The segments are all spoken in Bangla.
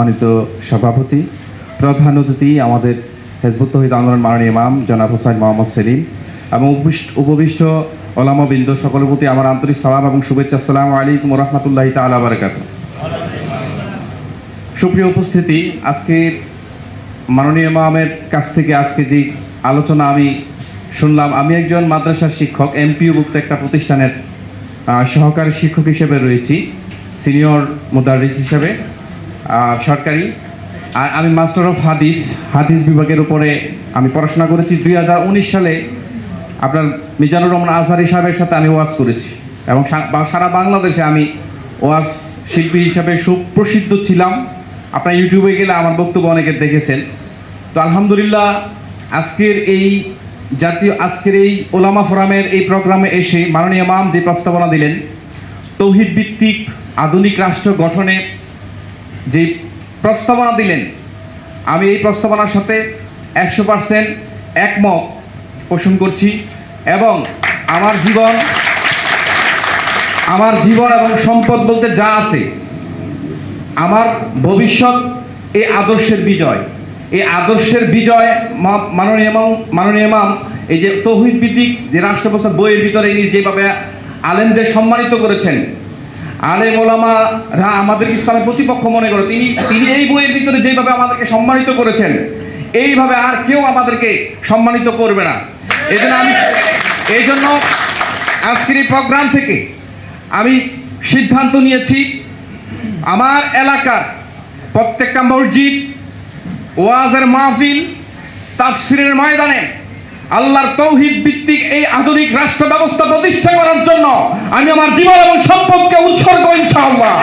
সম্মানিত সভাপতি, প্রধান অতিথি, আমাদের হেজবুত তহিদ আন্দোলন মাননীয় ইমাম জনাব হোসাইন মোহাম্মদ সেলিম এবং উপবিষ্ট- ওলামাবৃন্দ সকলের প্রতি আমার আন্তরিক সালাম এবং শুভেচ্ছা। আসসালামু আলাইকুম রহমতুল্লাহ তালা বারকাত সুপ্রিয় উপস্থিতি আজকের মাননীয় ইমামের কাছ থেকে আজকে যে আলোচনা আমি শুনলাম, আমি একজন মাদ্রাসার শিক্ষক এমপিওভুক্ত একটা প্রতিষ্ঠানের সহকারী শিক্ষক হিসেবে রয়েছি, সিনিয়র মুদারিস হিসেবে। সরকারি। আর আমি মাস্টার অফ হাদিস হাদিস বিভাগের উপরে আমি পড়াশোনা করেছি। দুই হাজার উনিশ সালে আপনার মিজানুর রহমান আজহারি সাহেবের সাথে আমি ওয়াজ করেছি। এবং সারা বাংলাদেশে আমি ওয়াজ শিল্পী হিসাবে সুপ্রসিদ্ধ ছিলাম। আপনার ইউটিউবে গেলে আমার বক্তব্য অনেকে দেখেছেন। তো আলহামদুলিল্লাহ, আজকের এই জাতীয় আজকের এই ওলামা ফোরামের এই প্রোগ্রামে এসে মাননীয় মাম যে প্রস্তাবনা দিলেন, তৌহিদ ভিত্তিক আধুনিক রাষ্ট্র গঠনে যে প্রস্তাবনা দিলেন, আমি এই প্রস্তাবনার সাথে একশো পার্সেন্ট একমত পোষণ করছি এবং আমার জীবন আমার জীবন এবং সম্পদ বলতে যা আছে, আমার ভবিষ্যৎ এই আদর্শের বিজয়। এই আদর্শের বিজয় মাননীয় মাননীয় ইমাম এই যে তৌহিদ ভিত্তিক যে রাষ্ট্রপ্রসাদ বইয়ের ভিতরে ইনি যেভাবে আলেমদের সম্মানিত করেছেন আলেম ওলামারা আমাদের ইসলামের প্রতিপক্ষ মনে করে। তিনি তিনি এই বইয়ের ভিতরে যেভাবে আমাদেরকে সম্মানিত করেছেন, এইভাবে আর কেউ আমাদেরকে সম্মানিত করবে না। এই জন্য আমি এই জন্য আজকের এই প্রোগ্রাম থেকে আমি সিদ্ধান্ত নিয়েছি, আমার এলাকার প্রত্যেকটা মসজিদ, ওয়াজের মাহফিল, তাফসিরের ময়দানে আল্লাহর তৌহিদ ভিত্তিক এই আধুনিক রাষ্ট্র ব্যবস্থা প্রতিষ্ঠা করার জন্য আমি আমার জীবন এবং সম্পদকে উৎসর্গ, ইনশাআল্লাহ।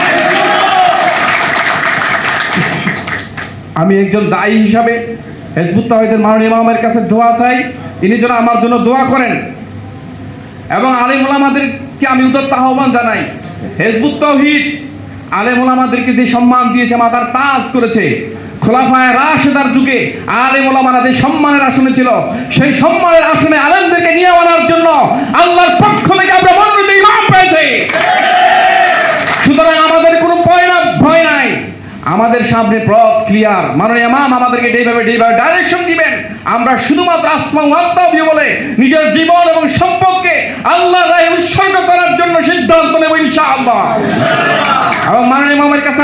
আমি একজন দায়ী হিসাবে হেজবুত তাহিদের মাননীয় ইমামের কাছে দোয়া চাই। তিনি যেন আমার জন্য দোয়া করেন এবং আলিম ওলামাদেরকে আমি উদত্ত আহ্বান জানাই। হেজবুত তৌহিদ আলেম ওলামাদেরকে যে সম্মান দিয়েছে মাতার তাজ করেছে খোলাফায় রাশেদার যুগে আলেম ওলামারা যে সম্মানের আসনে ছিল। সেই সম্মানের আসনে আলেমদেরকে নিয়ে আনার জন্য আল্লাহর পক্ষ থেকে আমরা মনোনীত ইমাম পেয়েছি। সুতরাং আমাদের কোনো ভয় ভয় নাই। আমাদের সামনে পথ ক্লিয়ার। মাননীয় ইমাম আমাদেরকে যেভাবে যেভাবে ডাইরেকশন দিবেন, আমরা শুধুমাত্র আসমা ওয়াত্তাবি বলে নিজের জীবন এবং সম্পদকে আল্লাহ রায় উৎসর্গ করার জন্য সিদ্ধান্ত নেব ইনশাআল্লাহ।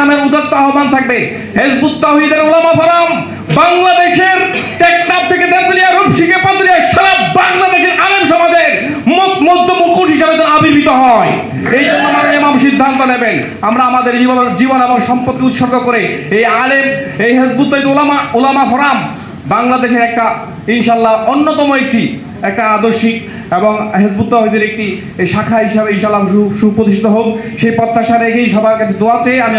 আমার উদত্ত আহ্বান থাকবে। হেজবুত তাহিদের ওলামা ফোরাম বাংলাদেশের টেকনাফ থেকে তেতুলিয়া রূপসিকে পাতুলিয়া সারা বাংলাদেশের আলেম সমাজের মুখ মধ্য মুকুট হিসাবে যেন আবির্ভূত হয়। এই জন্য মাননীয় ইমাম সিদ্ধান্ত নেবেন। আমরা আমাদের জীবন জীবন এবং সম্পত্তি উৎসর্গ করে এই আলেম, এই হেজবুত ওলামা ওলামা ফোরাম বাংলাদেশের একটা ইনশাল্লাহ অন্যতম একটি, একটা আদর্শিক এবং হেজবুত তাহিদের একটি শাখা হিসাবে ইনশাল্লাহ সুপ্রতিষ্ঠিত হোক। সেই প্রত্যাশা রেখেই সবার কাছে দোয়া চেয়ে আমি